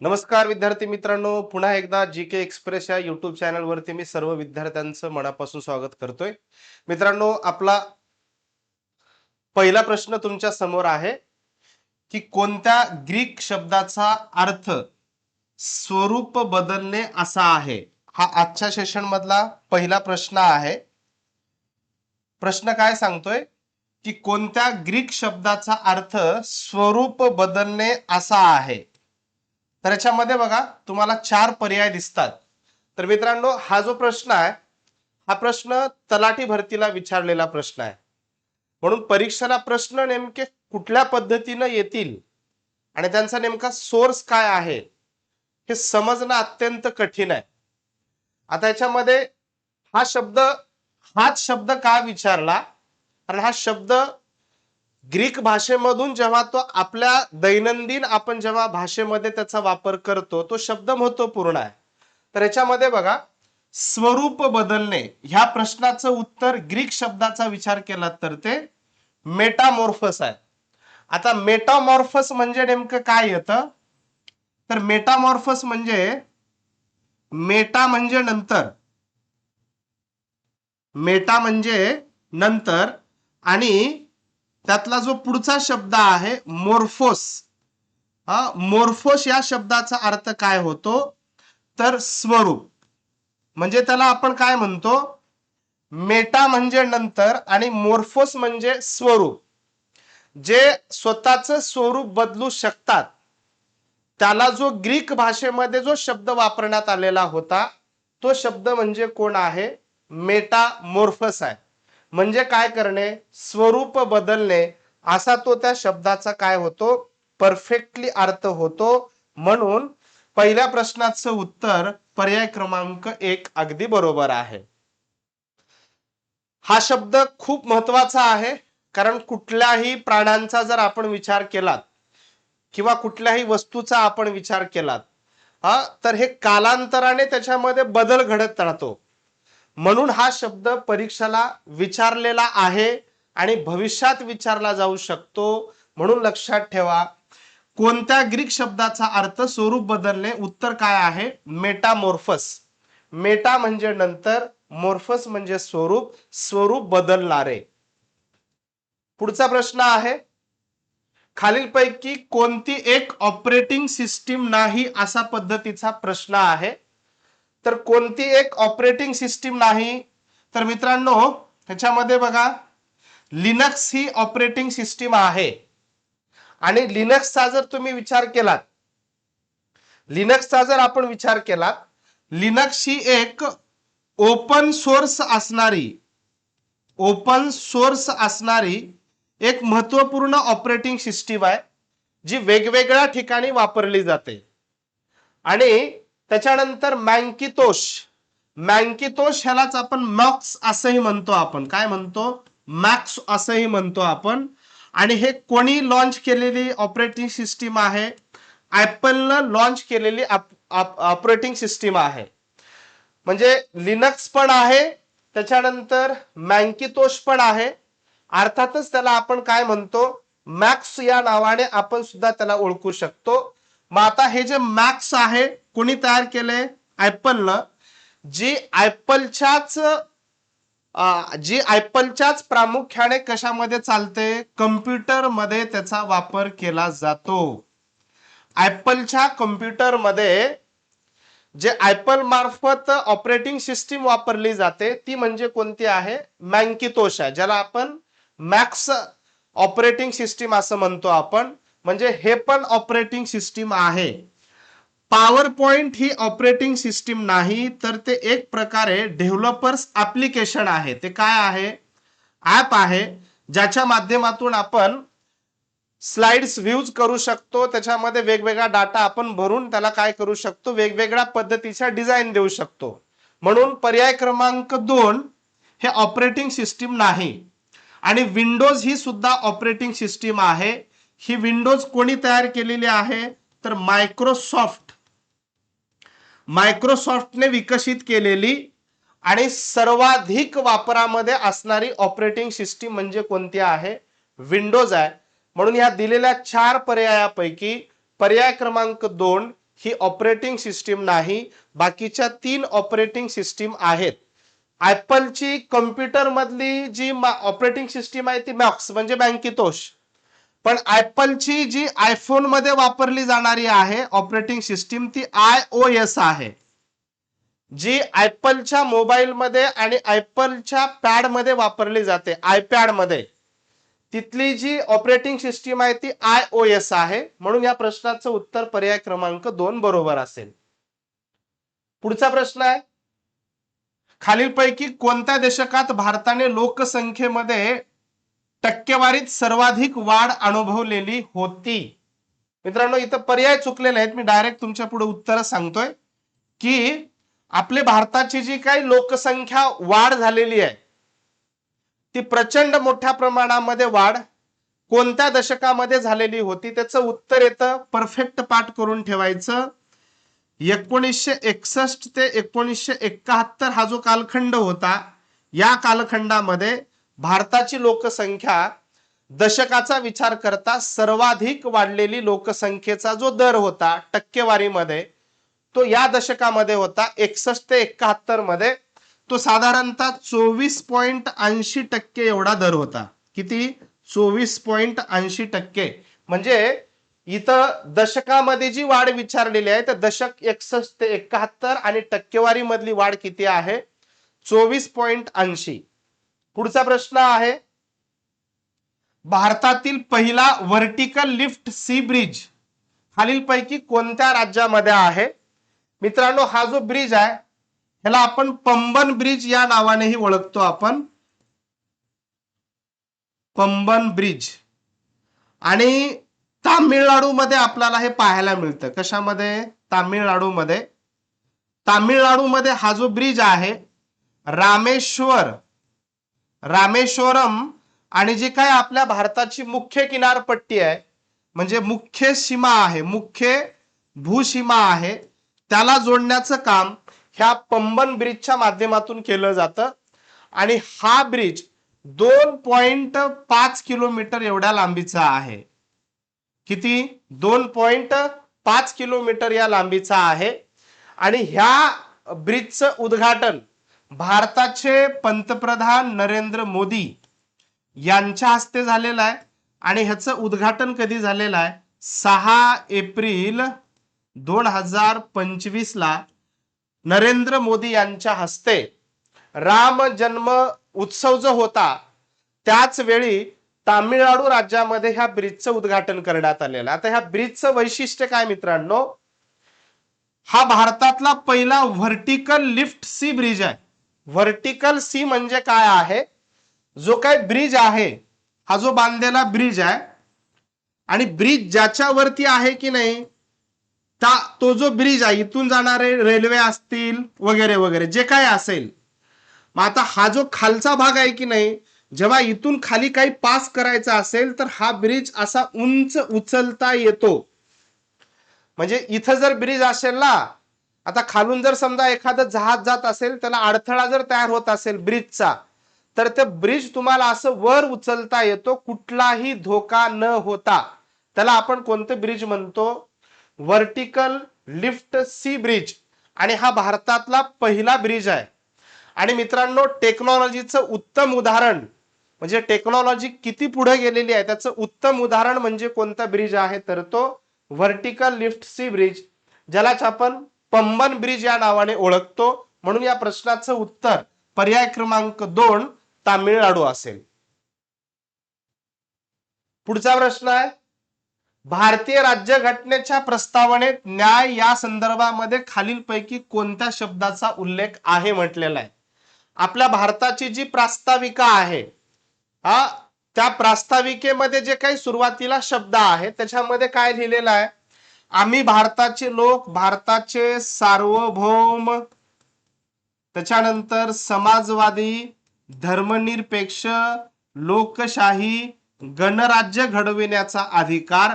नमस्कार विद्यार्थी मित्रांनो. पुन्हा एकदा जी के एक्सप्रेस या युट्यूब चॅनलवरती मी सर्व विद्यार्थ्यांचं मनापासून स्वागत करतोय. मित्रांनो आपला पहिला प्रश्न तुमच्यासमोर आहे की कोणत्या ग्रीक शब्दाचा अर्थ स्वरूप बदलणे असा आहे? हा आजच्या सेशन मधला पहिला प्रश्न आहे. प्रश्न काय सांगतोय? की कोणत्या ग्रीक शब्दाचा अर्थ स्वरूप बदलणे असा आहे? तर याच्यामध्ये बघा तुम्हाला चार पर्याय दिसतात. तर मित्रांनो हा जो प्रश्न आहे हा प्रश्न तलाठी भरतीला विचारलेला प्रश्न आहे. म्हणून परीक्षेला प्रश्न नेमके कुठल्या पद्धतीनं येतील आणि त्यांचा नेमका सोर्स काय आहे हे समजणं अत्यंत कठीण आहे. आता याच्यामध्ये हा शब्द हाच शब्द का विचारला? कारण हा शब्द ग्रीक भाषेमधून जेव्हा तो आपल्या दैनंदिन आपण जेव्हा भाषेमध्ये त्याचा वापर करतो तो शब्द महत्त्वपूर्ण आहे. तर याच्यामध्ये बघा स्वरूप बदलणे ह्या प्रश्नाचं उत्तर ग्रीक शब्दाचा विचार केला तर ते मेटामॉर्फस आहे. आता मेटामॉर्फस म्हणजे नेमकं काय येतं? तर मेटामॉर्फस म्हणजे मेटा म्हणजे नंतर. मेटा म्हणजे नंतर आणि त्यातला जो पुढचा शब्द आहे मोर्फोस. हा मोर्फोस या शब्दाचा अर्थ काय होतो? तर स्वरूप. म्हणजे त्याला आपण काय म्हणतो? मेटा म्हणजे नंतर आणि मोर्फोस म्हणजे स्वरूप. जे स्वतःच स्वरूप बदलू शकतात. त्याला जो ग्रीक भाषेमध्ये जो शब्द वापरण्यात आलेला होता तो शब्द म्हणजे कोण आहे? मेटा मोर्फस आहे. म्हणजे काय करणे? स्वरूप बदलणे. असा तो त्या शब्दाचा काय होतो? परफेक्टली अर्थ होतो. म्हणून पहिल्या प्रश्नाचं उत्तर पर्याय क्रमांक एक अगदी बरोबर आहे. हा शब्द खूप महत्त्वाचा आहे. कारण कुठल्याही प्राण्यांचा जर आपण विचार केलात किंवा कुठल्याही वस्तूचा आपण विचार केलात हा तर हे कालांतराने त्याच्यामध्ये बदल घडत राहतो. म्हणून हा शब्द परीक्षेला विचारलेला आहे आणि भविष्यात विचारला जाऊ शकतो म्हणून लक्षात ठेवा. कोणत्या ग्रीक शब्दाचा अर्थ स्वरूप बदलणे? उत्तर काय आहे? मेटामोर्फस. मेटा म्हणजे नंतर मोर्फस म्हणजे स्वरूप स्वरूप बदलणारे. पुढचा प्रश्न आहे खालीलपैकी कोणती एक ऑपरेटिंग सिस्टीम नाही असा पद्धतीचा प्रश्न आहे. तर कोणती एक ऑपरेटिंग सिस्टीम नाही? तर मित्रांनो ह्याच्यामध्ये बघा लिनक्स ही ऑपरेटिंग सिस्टीम आहे. आणि लिनक्सचा जर तुम्ही विचार केलात लिनक्सचा जर आपण विचार केला लिनक्स ही एक ओपन सोर्स असणारी ओपन सोर्स असणारी एक महत्त्वपूर्ण ऑपरेटिंग सिस्टीम आहे जी वेगवेगळ्या ठिकाणी वापरली जाते. आणि त्याच्यानंतर मँकितोष. मँकितोष ह्यालाच आपण मॉक्स असंही म्हणतो आपण. काय म्हणतो? मॅक्स असंही म्हणतो आपण. आणि हे कोणी लॉन्च केलेली ऑपरेटिंग सिस्टीम आहे? ऍपलनं लॉन्च केलेली ऑपरेटिंग सिस्टीम आहे. म्हणजे लिनक्स पण आहे त्याच्यानंतर मँकितोष पण आहे. अर्थातच त्याला आपण काय म्हणतो? मॅक्स या नावाने आपण सुद्धा त्याला ओळखू शकतो. मग आता हे जे मॅक्स आहे कोणी तयार केले ऍपलनं जी ऍपलच्याच जी ऍपलच्याच प्रामुख्याने कशामध्ये चालते? कम्प्युटरमध्ये त्याचा वापर केला जातो. ऍपलच्या कम्प्युटरमध्ये जे ऍपल मार्फत ऑपरेटिंग सिस्टीम वापरली जाते ती म्हणजे कोणती आहे? मँकितोश आहे ज्याला आपण मॅक्स ऑपरेटिंग सिस्टीम असं म्हणतो आपण. म्हणजे हे पण ऑपरेटिंग सिस्टीम आहे. पॉवर पॉईंट ही ऑपरेटिंग सिस्टीम नाही तर ते एक प्रकारे डेव्हलपर्स ॲप्लिकेशन आहे. ते काय आहे? ॲप आहे ज्याच्या माध्यमातून आपण स्लाइड्स व्ह्यूज करू शकतो. त्याच्यामध्ये वेगवेगळा डाटा आपण भरून त्याला काय करू शकतो? वेगवेगळ्या पद्धतीच्या डिझाईन देऊ शकतो. म्हणून पर्याय क्रमांक दोन हे ऑपरेटिंग सिस्टीम नाही. आणि विंडोज ही सुद्धा ऑपरेटिंग सिस्टीम आहे. ही विंडोज कोणी तयार केलेली आहे? तर मायक्रोसॉफ्ट मायक्रोसॉफ्टने विकसित केलेली आणि सर्वाधिक वापरामध्ये असणारी ऑपरेटिंग सिस्टीम म्हणजे कोणती आहे? विंडोज आहे. म्हणून या दिलेल्या चार पर्यायापैकी पर्याय क्रमांक दोन ही ऑपरेटिंग सिस्टीम नाही. बाकीच्या तीन ऑपरेटिंग सिस्टीम आहेत. ॲपलची कम्प्युटरमधली जी जी ऑपरेटिंग सिस्टीम आहे ती मॅक्स म्हणजे बँकितोष. पण ऍपलची जी आयफोनमध्ये वापरली जाणारी आहे ऑपरेटिंग सिस्टीम ती आय ओ एस आहे. जी ऍपलच्या मोबाईलमध्ये आणि ऍपलच्या पॅडमध्ये वापरली जाते आयपॅडमध्ये. तिथली जी ऑपरेटिंग सिस्टीम आहे ती आय ओ एस आहे. म्हणून या प्रश्नाचं उत्तर पर्याय क्रमांक दोन बरोबर असेल. पुढचा प्रश्न आहे. खालीलपैकी कोणत्या दशकात भारताने लोकसंख्येमध्ये टक्केवारीत सर्वाधिक वाढ अनुभवलेली होती. मित्रांनो इथं पर्याय चुकलेले आहेत. मी डायरेक्ट तुमच्यापुढे उत्तर सांगतोय की आपले भारताची जी काही लोकसंख्या वाढ झालेली आहे ती प्रचंड मोठ्या प्रमाणामध्ये वाढ कोणत्या दशकामध्ये झालेली होती त्याचं उत्तर येतं. परफेक्ट पाठ करून ठेवायचं. एकोणीसशे एकसष्ट ते एकोणीसशे एकाहत्तर हा जो कालखंड होता या कालखंडामध्ये भारताची लोकसंख्या दशकाचा विचार करता सर्वाधिक वाढलेली लोकसंख्येचा जो दर होता टक्केवारीमध्ये तो या दशकामध्ये होता एकसष्ट ते एकाहत्तरमध्ये. तो साधारणतः चोवीस पॉईंट ऐंशी टक्के एवढा दर होता. किती? चोवीस पॉईंट ऐंशी टक्के. म्हणजे इथं दशकामध्ये जी वाढ विचारलेली आहे तर दशक एकसष्ट ते एकाहत्तर आणि टक्केवारी मधली वाढ किती आहे? चोवीस पॉइंट ऐंशी. पुढचा प्रश्न आहे. भारतातील पहिला व्हर्टिकल लिफ्ट सी ब्रिज खालीलपैकी कोणत्या राज्यामध्ये आहे? मित्रांनो हा जो ब्रिज आहे ह्याला आपण पंबन ब्रिज या नावानेही ओळखतो आपण. पंबन ब्रिज आणि तामिळनाडूमध्ये आपल्याला हे पाहायला मिळतं. कशामध्ये? तामिळनाडूमध्ये. तामिळनाडूमध्ये हा जो ब्रिज आहे रामेश्वर रामेश्वरम आणि जी काय आपल्या भारताची मुख्य किनारपट्टी आहे म्हणजे मुख्य सीमा आहे मुख्य भूसीमा आहे त्याला जोडण्याचं काम ह्या पंबन ब्रिजच्या माध्यमातून केलं जातं. आणि हा ब्रिज दोन पॉइंट पाच किलोमीटर एवढ्या लांबीचा आहे. किती? दोन पॉइंट पाच किलोमीटर या लांबीचा आहे. आणि ह्या ब्रिजचं उद्घाटन भारताचे पंतप्रधान नरेंद्र मोदी यांच्या हस्ते झालेलं आहे आणि ह्याचं उद्घाटन कधी झालेलं आहे? सहा एप्रिल दोन हजार पंचवीसला नरेंद्र मोदी यांच्या हस्ते राम जन्म उत्सव जो होता त्याच वेळी तामिळनाडू राज्यामध्ये ह्या ब्रिजचं उद्घाटन करण्यात आलेलं आता ह्या ब्रिजचं वैशिष्ट्य काय मित्रांनो? हा भारतातला पहिला व्हर्टिकल लिफ्ट सी ब्रिज आहे. व्हर्टिकल सी म्हणजे काय आहे? जो काय ब्रिज आहे हा जो बांधलेला ब्रिज आहे आणि ब्रिज ज्याच्यावरती आहे की नाही ता तो जो ब्रिज आहे इथून जाणारे रेल्वे असतील वगैरे वगैरे जे काय असेल. मग आता हा जो खालचा भाग आहे की नाही जेव्हा इथून खाली काही पास करायचा असेल तर हा ब्रिज असा उंच उचलता येतो. म्हणजे इथं जर ब्रिज असेल ना आता खालून जर समजा एखादं जहाज जात असेल त्याला अडथळा जर तयार होत असेल ब्रिजचा तर ते ब्रिज तुम्हाला असं वर उचलता येतो कुठलाही धोका न होता. त्याला आपण कोणतं ब्रिज म्हणतो? Vertical lift sea bridge. आणि हा भारतातला पहिला ब्रिज आहे. आणि मित्रांनो टेक्नॉलॉजीचं उत्तम उदाहरण म्हणजे टेक्नॉलॉजी किती पुढे गेलेली आहे त्याचं उत्तम उदाहरण म्हणजे कोणता ब्रिज आहे तर तो व्हर्टिकल लिफ्ट सी ब्रिज ज्यालाच आपण पंबन ब्रिज या नावाने ओळखतो. म्हणून या प्रश्नाचं उत्तर पर्याय क्रमांक दोन तामिळनाडू असेल. पुढचा प्रश्न आहे. भारतीय राज्यघटनेच्या प्रस्तावनेत न्याय या संदर्भामध्ये खालीलपैकी कोणत्या शब्दाचा उल्लेख आहे म्हटलेला आहे. आपल्या भारताची जी प्रास्ताविका आहे हा त्या प्रास्ताविकेमध्ये जे काही सुरुवातीला शब्द आहे त्याच्यामध्ये काय लिहिलेलं आहे? आम्ही भारताचे लोक भारताचे सार्वभौम. त्याच्यानंतर समाजवादी धर्मनिरपेक्ष लोकशाही गणराज्य घडविण्याचा अधिकार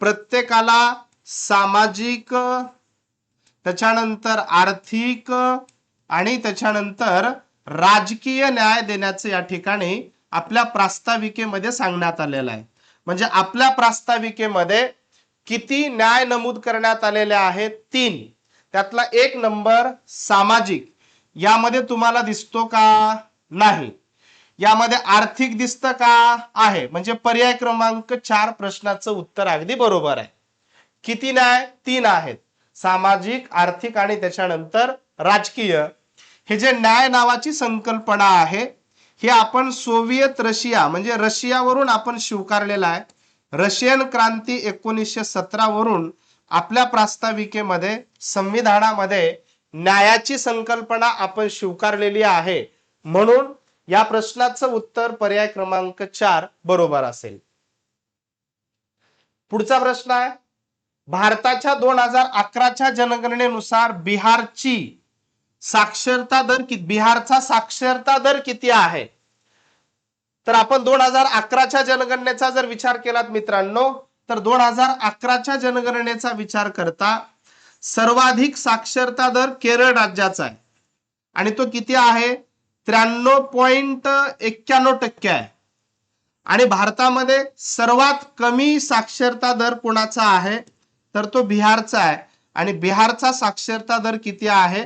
प्रत्येकाला सामाजिक त्याच्यानंतर आर्थिक आणि त्याच्यानंतर राजकीय न्याय देण्याचं या ठिकाणी आपल्या प्रास्ताविकेमध्ये सांगण्यात आलेलं आहे. म्हणजे आपल्या प्रास्ताविकेमध्ये किती न्याय नमूद करण्यात आलेले आहेत? तीन. त्यातला एक नंबर सामाजिक. यामध्ये तुम्हाला दिसतो का? नाही. यामध्ये आर्थिक दिसतं का? आहे. म्हणजे पर्याय क्रमांक चार प्रश्नाचं उत्तर अगदी बरोबर आहे. किती न्याय? तीन आहेत. सामाजिक आर्थिक आणि त्याच्यानंतर राजकीय. हे जे न्याय नावाची संकल्पना आहे हे आपण सोव्हिएत रशिया म्हणजे रशियावरून आपण स्वीकारलेला आहे रशियन क्रांती एकोणीसशे सतरा वरून आपल्या प्रास्ताविकेमध्ये संविधानामध्ये न्यायाची संकल्पना आपण स्वीकारलेली आहे. म्हणून या प्रश्नाचं उत्तर पर्याय क्रमांक चार बरोबर असेल. पुढचा प्रश्न आहे. भारताच्या दोन हजार अकराच्या जनगणनेनुसार बिहारची साक्षरता दर किती बिहारचा साक्षरता दर किती आहे? तर आपण दोन हजार अकराच्या जनगणनेचा जर विचार केलात मित्रांनो तर दोन हजार अकराच्या जनगणनेचा विचार करता सर्वाधिक साक्षरता दर केरळ राज्याचा आहे. आणि तो किती आहे? त्र्याण्णव पॉइंट एक्क्याण्णव टक्के आहे. आणि भारतामध्ये सर्वात कमी साक्षरता दर कोणाचा आहे? तर तो बिहारचा आहे. आणि बिहारचा साक्षरता दर किती आहे?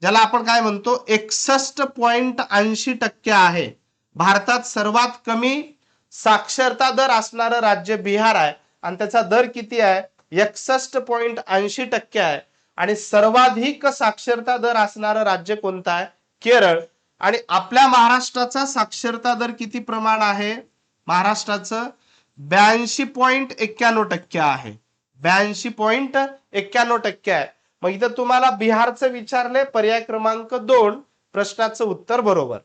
ज्याला आपण काय म्हणतो? एकसष्ट पॉइंट ऐंशी टक्के आहे. भारतात सर्वात कमी साक्षरता दर असणारं राज्य बिहार आहे. आणि त्याचा दर किती आहे? एकसष्ट पॉईंट ऐंशी टक्के आहे. आणि सर्वाधिक साक्षरता दर असणारं राज्य कोणतं आहे? केरळ. आणि आपल्या महाराष्ट्राचा साक्षरता दर किती प्रमाण आहे? महाराष्ट्राचं ब्याऐंशी पॉईंट एक्क्याण्णव टक्के आहे. ब्याऐंशी पॉईंट एक्क्याण्णव टक्के आहे. मग इथं तुम्हाला बिहारचं विचारले पर्याय क्रमांक दोन प्रश्नाचं उत्तर बरोबर.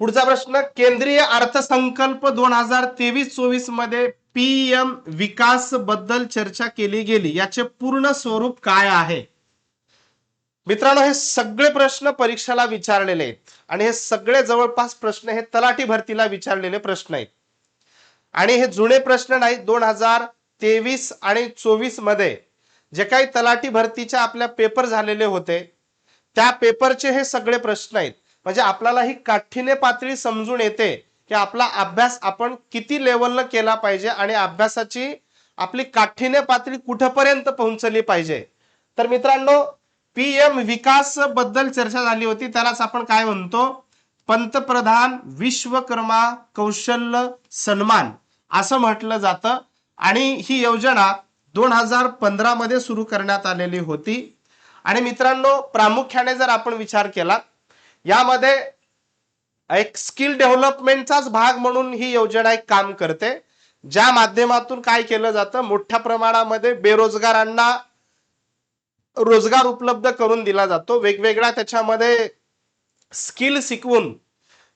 पुढचा प्रश्न केंद्रीय अर्थसंकल्प दोन हजार तेवीस चोवीसमध्ये पीएम विकासबद्दल चर्चा केली गेली. याचे पूर्ण स्वरूप काय आहे? मित्रांनो हे सगळे प्रश्न परीक्षेला विचारलेले आहेत. आणि हे सगळे जवळपास प्रश्न हे तलाठी भरतीला विचारलेले प्रश्न आहेत. आणि हे जुने प्रश्न नाही दोन हजार तेवीस आणि चोवीसमध्ये जे काही तलाठी भरतीच्या आपल्या पेपर झालेले होते त्या पेपरचे हे सगळे प्रश्न आहेत. म्हणजे आपल्याला ही काठीने पातळी समजून येते की आपला अभ्यास आपण किती लेवलनं केला पाहिजे आणि अभ्यासाची आपली काठीने पातळी कुठपर्यंत पोहोचली पाहिजे. तर मित्रांनो पीएम विकासबद्दल चर्चा झाली होती. त्यालाच आपण काय म्हणतो? पंतप्रधान विश्वकर्मा कौशल्य सन्मान असं म्हटलं जातं. आणि ही योजना दोन हजार पंधरा मध्ये सुरू करण्यात आलेली होती. आणि मित्रांनो प्रामुख्याने जर आपण विचार केला यामध्ये एक स्किल डेव्हलपमेंटचाच भाग म्हणून ही योजना एक काम करते. ज्या माध्यमातून काय केलं जातं मोठ्या प्रमाणामध्ये बेरोजगारांना रोजगार उपलब्ध करून दिला जातो. वेगवेगळ्या त्याच्यामध्ये स्किल शिकवून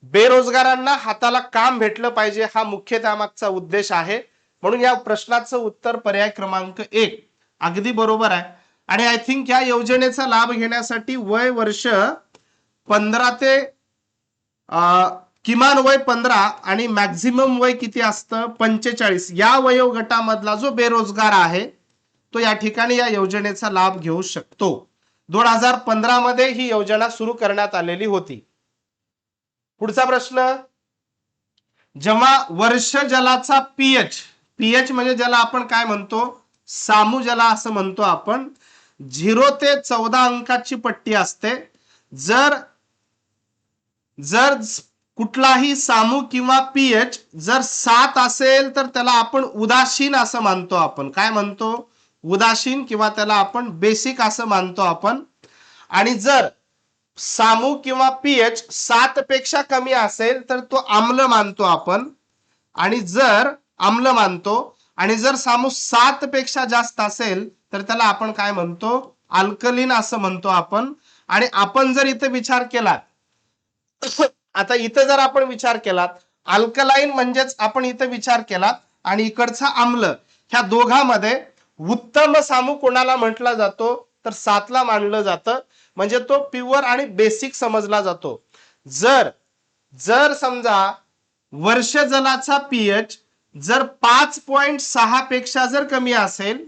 बेरोजगारांना हाताला काम भेटलं पाहिजे हा मुख्य त्यामागचा उद्देश आहे. म्हणून या प्रश्नाचं उत्तर पर्याय क्रमांक एक अगदी बरोबर आहे. आणि आय थिंक या योजनेचा लाभ घेण्यासाठी वय वर्ष पंधरा ते अं, किमान वय पंधरा आणि मॅक्झिमम वय किती असतं? पंचेचाळीस. या वयोगटामधला जो बेरोजगार आहे तो या ठिकाणी या योजनेचा लाभ घेऊ शकतो. दोन हजार पंधरा मध्ये ही योजना सुरू करण्यात आलेली होती. पुढचा प्रश्न. जेव्हा वर्ष जलाचा पीएच पीएच म्हणजे ज्याला आपण काय म्हणतो? सामू जला असं म्हणतो आपण. झिरो ते चौदा अंकाची पट्टी असते. जर जर कुठलाही सामू किंवा पीएच जर सात असेल तर त्याला आपण उदासीन असं मानतो आपण. काय म्हणतो? उदासीन किंवा त्याला आपण बेसिक असं मानतो आपण. आणि जर सामू किंवा पीएच सात पेक्षा कमी असेल तर तो आम्ल मानतो आपण. आणि जर आम्ल मानतो आणि जर सामू सात पेक्षा जास्त असेल तर त्याला आपण काय म्हणतो? अल्कलीन असं म्हणतो आपण. आणि आपण जर इथे विचार केला आता इथं जर आपण विचार केलात अल्कलाईन म्हणजेच आपण इथं विचार केलात आणि इकडचा आम्ल ह्या दोघांमध्ये उत्तम सामू कोणाला म्हटला जातो? तर सातला मानलं जातं. म्हणजे तो प्युअर आणि बेसिक समजला जातो. जर जर समजा वर्ष जलाचा पीएच जर पाच पॉइंट सहा पेक्षा जर कमी असेल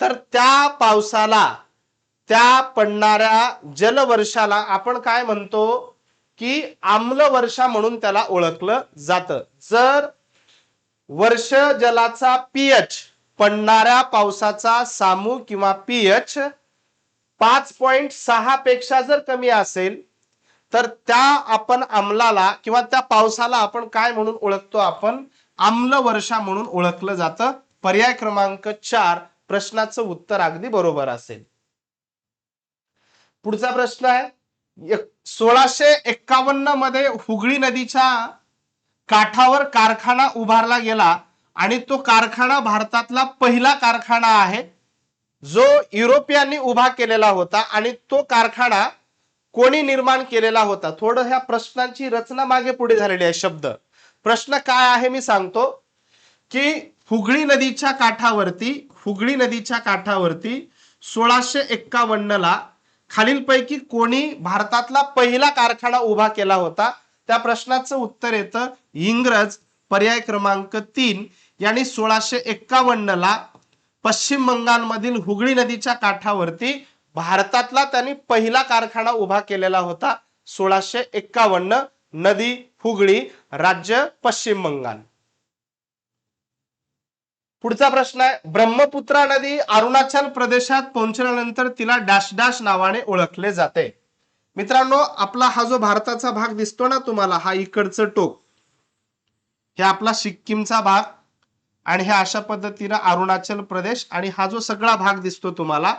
तर त्या पावसाला त्या पडणाऱ्या जलवर्षाला आपण काय म्हणतो? की आम्ल वर्षा म्हणून त्याला ओळखलं जातं. जर वर्ष जलाचा पीएच पडणाऱ्या पावसाचा सामू किंवा पीएच पाच पॉइंट सहा पेक्षा जर कमी असेल तर त्या आपण आम्लाला किंवा त्या पावसाला आपण काय म्हणून ओळखतो? आपण आम्ल वर्षा म्हणून ओळखलं जातं. पर्याय क्रमांक चार प्रश्नाचं उत्तर अगदी बरोबर असेल. पुढचा प्रश्न आहे. एक- सोळाशे एक्कावन्नमध्ये हुगळी नदीच्या काठावर कारखाना उभारला गेला आणि तो कारखाना भारतातला पहिला कारखाना आहे जो युरोपियांनी उभा केलेला होता आणि तो कारखाना कोणी निर्माण केलेला होता? थोडं ह्या प्रश्नांची रचना मागे पुढे झालेली आहे शब्द. प्रश्न काय आहे मी सांगतो की हुगळी नदीच्या काठावरती हुगळी नदीच्या काठावरती सोळाशे एक्कावन्नला खालीलपैकी कोणी भारतातला पहिला कारखाना उभा केला होता? त्या प्रश्नाचं उत्तर येतं इंग्रज पर्याय क्रमांक तीन. यांनी सोळाशे एक्कावन्न ला पश्चिम बंगालमधील हुगळी नदीच्या काठावरती भारतातला त्यांनी पहिला कारखाना उभा केलेला होता. सोळाशे एक्कावन्न नदी हुगळी राज्य पश्चिम बंगाल. पुढचा प्रश्न आहे. ब्रह्मपुत्रा नदी अरुणाचल प्रदेशात पोहोचल्यानंतर तिला डॅश डॅश नावाने ओळखले जाते. मित्रांनो आपला हा जो भारताचा भाग दिसतो ना तुम्हाला हा इकडचं टोक हे आपला सिक्कीमचा भाग आणि हे अशा पद्धतीनं अरुणाचल प्रदेश आणि हा जो सगळा भाग दिसतो तुम्हाला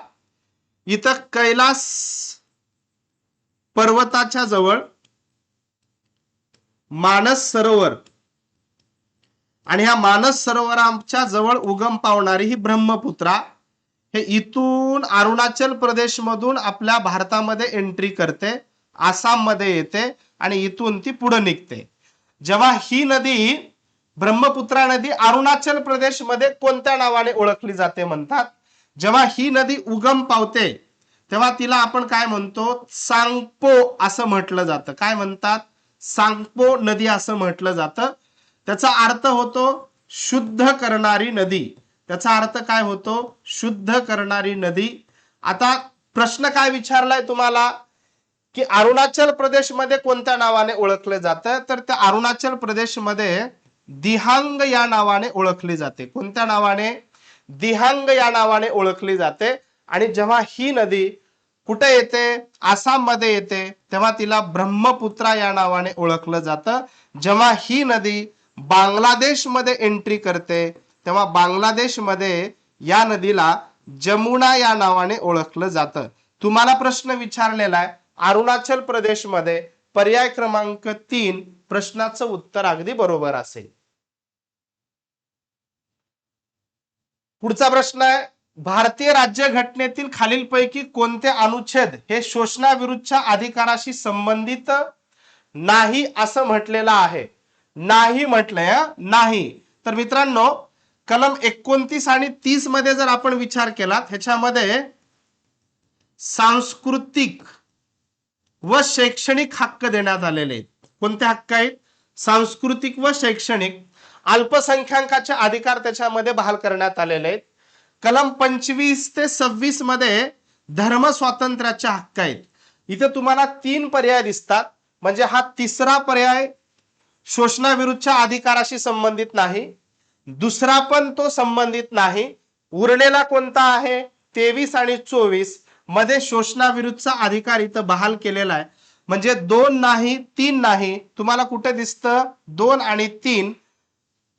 इथं कैलास पर्वताच्या जवळ मानस सरोवर आणि ह्या मानस सरोवराच्या जवळ उगम पावणारी ही ब्रह्मपुत्रा हे इथून अरुणाचल प्रदेश मधून आपल्या भारतामध्ये एंट्री करते आसाममध्ये येते आणि इथून ती पुढे निघते. जेव्हा ही नदी ब्रह्मपुत्रा नदी अरुणाचल प्रदेशमध्ये कोणत्या नावाने ओळखली जाते म्हणतात? जेव्हा ही नदी उगम पावते तेव्हा तिला आपण काय म्हणतो? सांगपो असं म्हटलं जातं. काय म्हणतात? सांगपो नदी असं म्हटलं जातं. त्याचा अर्थ होतो शुद्ध करणारी नदी. त्याचा अर्थ काय होतो? शुद्ध करणारी नदी. आता प्रश्न काय विचारलाय तुम्हाला? की अरुणाचल प्रदेशमध्ये कोणत्या नावाने ओळखले जातं? तर त्या अरुणाचल प्रदेशमध्ये दिहांग या नावाने ओळखली जाते. कोणत्या नावाने? दिहांग या नावाने ओळखली जाते. आणि जेव्हा ही नदी कुठे येते? आसाममध्ये येते तेव्हा तिला ब्रह्मपुत्रा या नावाने ओळखलं जातं. जेव्हा ही नदी बांगलादेशमध्ये एंट्री करते. तेव्हा बांगलादेशमध्ये या नदीला जमुना या नावाने ओळखलं जातं. तुम्हाला प्रश्न विचारलेला आहे अरुणाचल प्रदेशमध्ये पर्याय क्रमांक तीन प्रश्नाचं उत्तर अगदी बरोबर असेल. पुढचा प्रश्न आहे भारतीय राज्यघटनेतील खालीलपैकी कोणते अनुच्छेद हे शोषणाविरुद्धच्या अधिकाराशी संबंधित नाही असं म्हटलेलं आहे? नाही म्हटलंय नाही. तर मित्रांनो कलम एकोणतीस आणि तीसमध्ये जर आपण विचार केला ह्याच्यामध्ये सांस्कृतिक व शैक्षणिक हक्क देण्यात आलेले आहेत. कोणते हक्क आहेत? सांस्कृतिक व शैक्षणिक. अल्पसंख्याकाचे अधिकार त्याच्यामध्ये बहाल करण्यात आलेले आहेत. कलम पंचवीस ते सव्वीसमध्ये धर्म स्वातंत्र्याचे हक्क आहेत. इथे तुम्हाला तीन पर्याय दिसतात. म्हणजे हा तिसरा पर्याय शोषणाविरुद्धच्या अधिकाराशी संबंधित नाही. दुसरा पण तो संबंधित नाही. उरलेला कोणता आहे? तेवीस आणि चोवीसमध्ये शोषणाविरुद्धचा अधिकार इथं बहाल केलेला आहे. म्हणजे दोन नाही तीन नाही. तुम्हाला कुठे दिसतं? दोन आणि तीन.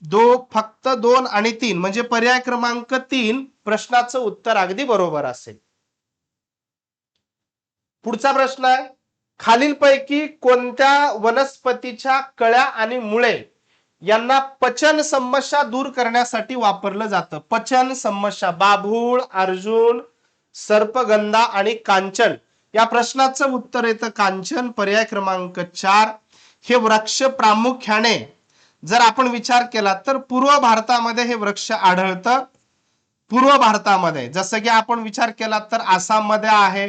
दो फक्त दोन आणि तीन. म्हणजे पर्याय क्रमांक तीन प्रश्नाचं उत्तर अगदी बरोबर असेल. पुढचा प्रश्न आहे. खालीलपैकी कोणत्या वनस्पतीच्या कळ्या आणि मुळे यांना पचन समस्या दूर करण्यासाठी वापरलं जातं? पचन समस्या बाभूळ अर्जुन सर्पगंधा आणि कांचन. या प्रश्नाचं उत्तर येतं कांचन पर्याय क्रमांक चार. हे वृक्ष प्रामुख्याने जर आपण विचार केला तर पूर्व भारतामध्ये हे वृक्ष आढळतं. पूर्व भारतामध्ये. जसं की आपण विचार केला तर आसाममध्ये आहे.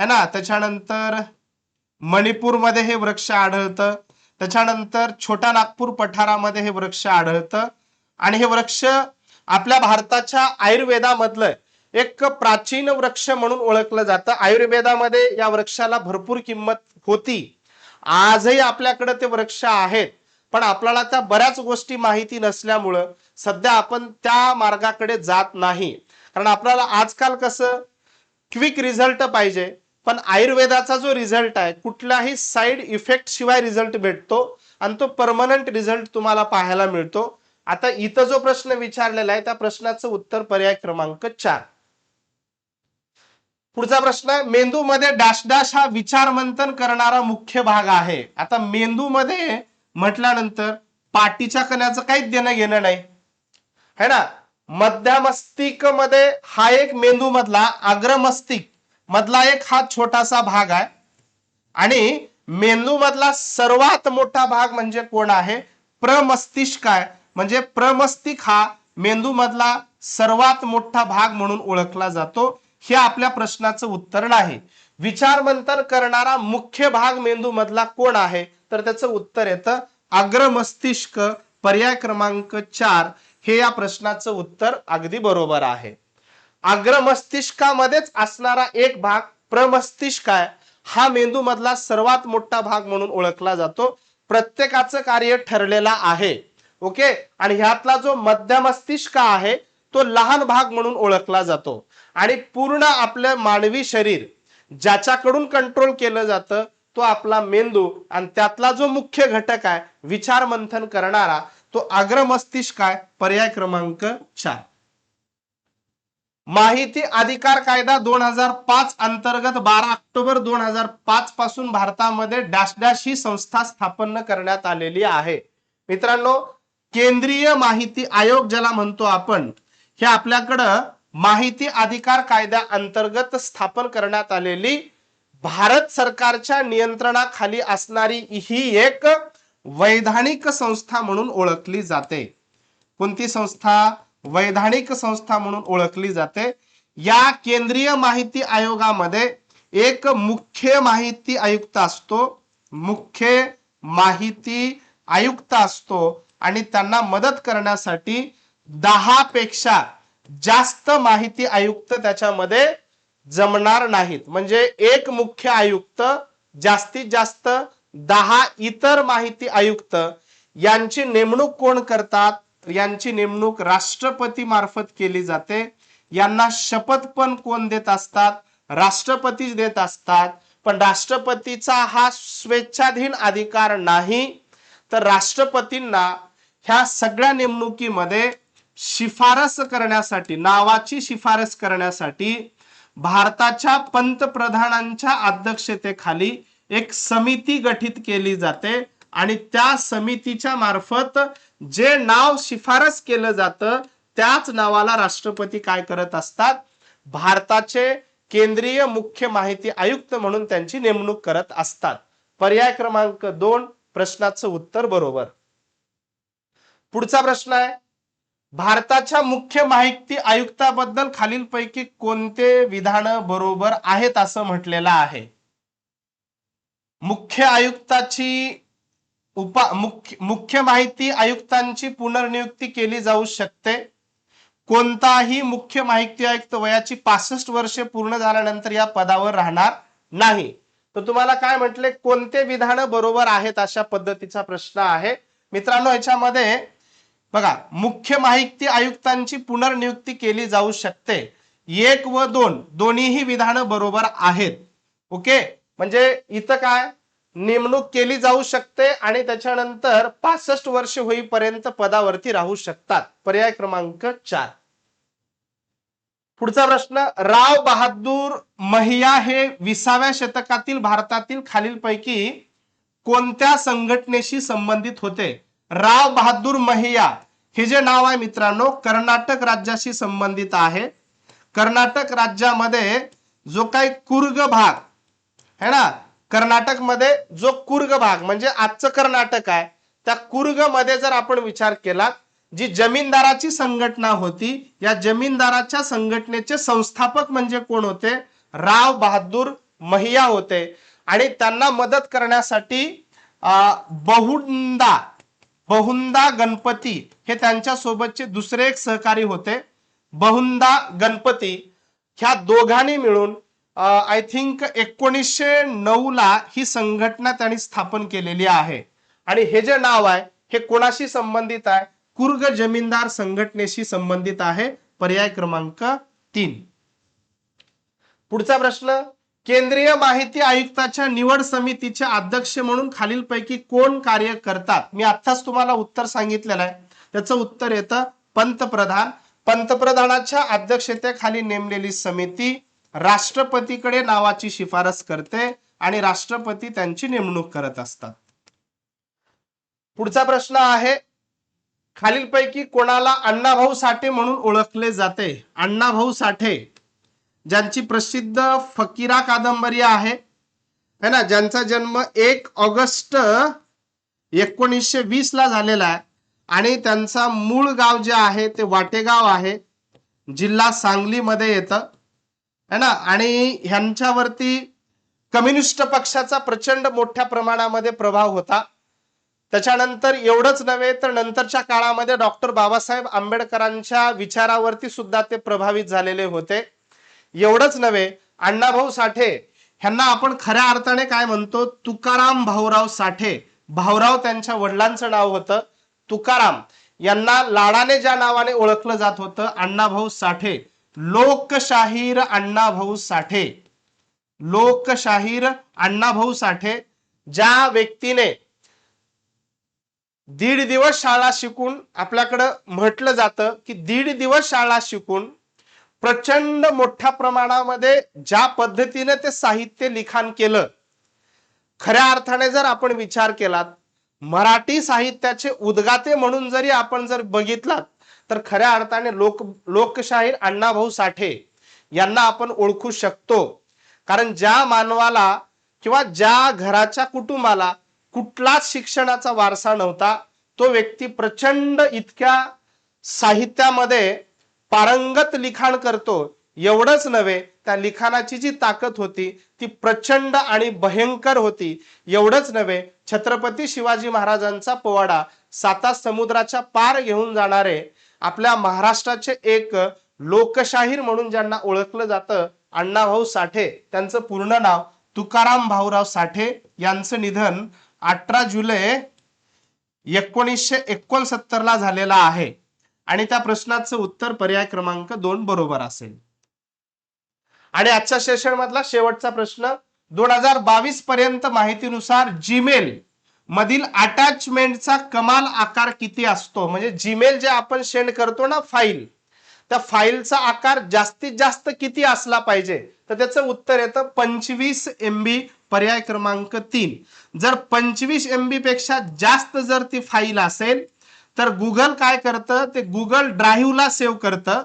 है ना? त्याच्यानंतर मणिपूरमध्ये हे वृक्ष आढळतं. त्याच्यानंतर छोटा नागपूर पठारामध्ये हे वृक्ष आढळतं. आणि हे वृक्ष आपल्या भारताच्या आयुर्वेदामधलं एक प्राचीन वृक्ष म्हणून ओळखलं जातं. आयुर्वेदामध्ये या वृक्षाला भरपूर किंमत होती. आजही आपल्याकडे ते वृक्ष आहेत. पण आपल्याला त्या बऱ्याच गोष्टी माहिती नसल्यामुळं सध्या आपण त्या मार्गाकडे जात नाही. कारण आपल्याला आजकाल कसं क्विक रिझल्ट पाहिजे. पण आयुर्वेदाचा जो रिझल्ट आहे कुठलाही साईड इफेक्ट शिवाय रिझल्ट भेटतो आणि तो परमनंट रिझल्ट तुम्हाला पाहायला मिळतो. आता इथं जो प्रश्न विचारलेला आहे त्या प्रश्नाचं उत्तर पर्याय क्रमांक चार. पुढचा प्रश्न आहे मेंदूमध्ये डॅश डॅश हा विचार मंथन करणारा मुख्य भाग आहे. आता मेंदूमध्ये म्हटल्यानंतर पाठीच्या कण्याचं काहीच देणं घेणं नाही. है ना? मध्यामस्तिकमध्ये हा एक मेंदू मधला अग्रमस्तिक मधला एक हा छोटासा भाग आहे. आणि मेंदू मधला सर्वात मोठा भाग म्हणजे कोण आहे? प्रमस्तिष्क आहे. म्हणजे प्रमस्तिक हा मेंदू मधला सर्वात मोठा भाग म्हणून ओळखला जातो. हे आपल्या प्रश्नाचं उत्तर नाही. विचारमंथन करणारा मुख्य भाग मेंदू मधला कोण आहे? तर त्याचं उत्तर येतं अग्रमस्तिष्क. पर्याय क्रमांक चार. हे या प्रश्नाचं उत्तर अगदी बरोबर आहे. अग्रमस्तिष्कामध्येच असणारा एक भाग प्रमस्तिष्क आहे. हा मेंदू मधला सर्वात मोठा भाग म्हणून ओळखला जातो. प्रत्येकाचं कार्य ठरलेला आहे. ओके? आणि ह्यातला जो मध्यमस्तिष्क आहे तो लहान भाग म्हणून ओळखला जातो. आणि पूर्ण आपलं मानवी शरीर ज्याच्याकडून कंट्रोल केलं जातं तो आपला मेंदू आणि त्यातला जो मुख्य घटक आहे विचार मंथन करणारा तो अग्रमस्तिष्क आहे. पर्याय क्रमांक चार. माहिती अधिकार कायदा दोन हजार पाच अंतर्गत बारा ऑक्टोबर दोन हजार पाच पासून भारतामध्ये डॅश डॅश ही संस्था स्थापन करण्यात आलेली आहे. मित्रांनो केंद्रीय माहिती आयोग ज्याला म्हणतो आपण हे आपल्याकडं माहिती अधिकार कायद्या अंतर्गत स्थापन करण्यात आलेली भारत सरकारच्या नियंत्रणाखाली असणारी ही एक वैधानिक संस्था म्हणून ओळखली जाते. कोणती संस्था? वैधानिक संस्था म्हणून ओळखली जाते. या केंद्रीय माहिती आयोगामध्ये एक मुख्य माहिती आयुक्त असतो मुख्य माहिती आयुक्त असतो आणि त्यांना मदत करण्यासाठी दहा पेक्षा जास्त माहिती आयुक्त त्याच्यामध्ये जमणार नाहीत. म्हणजे एक मुख्य आयुक्त जास्तीत जास्त दहा इतर माहिती आयुक्त यांची नेमणूक कोण करतात? यांची नेमणूक राष्ट्रपती मार्फत केली जाते. यांना शपथ पण कोण देत असतात? राष्ट्रपतीच देत असतात. पण राष्ट्रपतीचा हा स्वेच्छाधीन अधिकार नाही. तर राष्ट्रपतींना ह्या सगळ्या नेमणुकीमध्ये शिफारस करण्यासाठी नावाची शिफारस करण्यासाठी भारताच्या पंतप्रधानांच्या अध्यक्षतेखाली एक समिती गठीत केली जाते. आणि त्या समितीच्या मार्फत जे नाव शिफारस केलं जातं त्याच नावाला राष्ट्रपती काय करत असतात? भारताचे केंद्रीय मुख्य माहिती आयुक्त म्हणून त्यांची नेमणूक करत असतात. पर्याय क्रमांक दोन प्रश्नाचं उत्तर बरोबर. पुढचा प्रश्न आहे. भारताच्या मुख्य माहिती आयुक्ताबद्दल खालीलपैकी कोणते विधान बरोबर आहेत असं म्हटलेलं आहे? मुख्य आयुक्ताची उपा मुख्य मुख्य माहिती आयुक्तांची पुनर्नियुक्ती केली जाऊ शकते. कोणताही मुख्य माहिती आयुक्त वयाची पासष्ट वर्षे पूर्ण झाल्यानंतर या पदावर राहणार नाही. तर तुम्हाला काय म्हटले? कोणते विधान बरोबर आहेत अशा पद्धतीचा प्रश्न आहे. मित्रांनो याच्यामध्ये बघा मुख्य माहिती आयुक्तांची पुनर्नियुक्ती केली जाऊ शकते. एक व दोन दोन्हीही विधान बरोबर आहेत. ओके? म्हणजे इथं काय? नेमणूक केली जाऊ शकते आणि त्याच्यानंतर पासष्ट वर्ष होईपर्यंत पदावरती राहू शकतात. पर्याय क्रमांक चार. पुढचा प्रश्न राव बहादूर महिया हे विसाव्या शतकातील भारतातील खालीलपैकी कोणत्या संघटनेशी संबंधित होते? राव बहादूर महिया हे जे नाव आहे मित्रांनो कर्नाटक राज्याशी संबंधित आहे. कर्नाटक राज्यामध्ये जो काही कुर्ग भाग है ना? कर्नाटकमध्ये जो कुर्ग भाग म्हणजे आजचं कर्नाटक आहे त्या कुर्गमध्ये जर आपण विचार केला जी जमीनदाराची संघटना होती या जमीनदाराच्या संघटनेचे संस्थापक म्हणजे कोण होते? राव बहादूर महिया होते. आणि त्यांना मदत करण्यासाठी अं, बहुंदा बहुंदा गणपती हे त्यांच्या सोबतचे दुसरे एक सहकारी होते. बहुंदा गणपती ह्या दोघांनी मिळून आय थिंक एकोणीसशे नऊ ला ही संघटना त्यांनी स्थापन केलेली आहे. आणि हे जे नाव आहे हे कोणाशी संबंधित आहे? कुर्ग जमीनदार संघटनेशी संबंधित आहे. पर्याय क्रमांक तीन. पुढचा प्रश्न केंद्रीय माहिती आयुक्ताच्या निवड समितीचे अध्यक्ष म्हणून खालीलपैकी कोण कार्य करतात? मी आत्ताच तुम्हाला उत्तर सांगितलेलं आहे. त्याचं उत्तर येतं पंतप्रधान. पंतप्रधानाच्या अध्यक्षतेखाली नेमलेली समिती राष्ट्रपतीकडे नावाची शिफारस करते आणि राष्ट्रपती त्यांची नेमणूक करत असतात. पुढचा प्रश्न आहे खालीलपैकी कोणाला अण्णाभाऊ साठे म्हणून ओळखले जाते? अण्णाभाऊ साठे ज्यांची प्रसिद्ध फकीरा कादंबरी आहे है ना? ज्यांचा जन्म एक ऑगस्ट एकोणीसशे वीस ला झालेला आहे. आणि त्यांचा मूळ गाव जे आहे ते वाटेगाव आहे. जिल्हा सांगलीमध्ये येतं. है ना? आणि ह्यांच्यावरती कम्युनिस्ट पक्षाचा प्रचंड मोठ्या प्रमाणामध्ये प्रभाव होता. त्याच्यानंतर एवढंच नव्हे तर नंतरच्या काळामध्ये डॉक्टर बाबासाहेब आंबेडकरांच्या विचारावरती सुद्धा ते प्रभावित झालेले होते. एवढंच नव्हे अण्णाभाऊ साठे ह्यांना आपण खऱ्या अर्थाने काय म्हणतो? तुकाराम भाऊराव साठे. भाऊराव त्यांच्या वडिलांचं नाव होतं. तुकाराम. यांना लाडाने ज्या नावाने ओळखलं जात होतं अण्णाभाऊ साठे. लोकशाहीर अण्णाभाऊ साठे. लोकशाहीर अण्णाभाऊ साठे ज्या व्यक्तीने दीड दिवस शाळा शिकून आपल्याकडं म्हटलं जातं की दीड दिवस शाळा शिकून प्रचंड मोठ्या प्रमाणामध्ये ज्या पद्धतीने ते साहित्य लिखाण केलं खऱ्या अर्थाने जर आपण विचार केलात मराठी साहित्याचे उद्गाते म्हणून जरी आपण जर बघितलात तर खऱ्या अर्थाने लोक लोकशाहीर अण्णाभाऊ साठे यांना आपण ओळखू शकतो. कारण ज्या मानवाला किंवा ज्या घराच्या कुटुंबाला कुठलाच शिक्षणाचा वारसा नव्हता तो व्यक्ती प्रचंड इतक्या साहित्यामध्ये पारंगत लिखाण करतो. एवढंच नव्हे त्या लिखाणाची जी ताकद होती ती प्रचंड आणि भयंकर होती. एवढंच नव्हे छत्रपती शिवाजी महाराजांचा पोवाडा साता समुद्राच्या पार घेऊन जाणारे आपल्या महाराष्ट्राचे एक लोकशाहीर म्हणून ज्यांना ओळखलं जातं अण्णाभाऊ साठे त्यांचं पूर्ण नाव तुकाराम भाऊराव साठे यांचं निधन अठरा जुलै एकोणीसशे एकोणसत्तर ला झालेला आहे. आणि त्या प्रश्नाचं उत्तर पर्याय क्रमांक दोन बरोबर असेल. आणि आजच्या सेशन मधला शेवटचा प्रश्न दोन हजार बावीस पर्यंत माहितीनुसार जीमेल मधील अटॅचमेंटचा कमाल आकार किती असतो? म्हणजे जीमेल जे आपण सेंड करतो ना फाईल त्या फाईलचा आकार जास्तीत जास्त किती असला पाहिजे? तर त्याचं उत्तर येतं पंचवीस एम बी पर्याय क्रमांक तीन. जर पंचवीस एम बी पेक्षा जास्त जर ती फाईल असेल तर गुगल काय करतं? ते गुगल ड्राईव्हला सेव्ह करतं.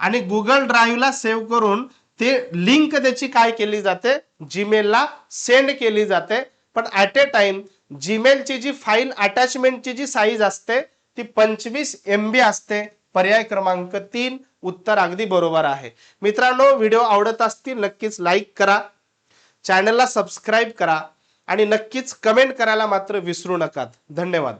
आणि गुगल ड्राईव्हला सेव्ह करून ते लिंक त्याची काय केली जाते? जीमेलला सेंड केली जाते. पण ॲट ए टाइम जीमेलची जी फाईल अटॅचमेंटची जी साईज असते ती पंचवीस एम बी असते. पर्याय क्रमांक तीन उत्तर अगदी बरोबर आहे. मित्रांनो व्हिडिओ आवडत असतील नक्कीच लाईक करा. चॅनलला सबस्क्राईब करा. आणि नक्कीच कमेंट करायला मात्र विसरू नका. धन्यवाद.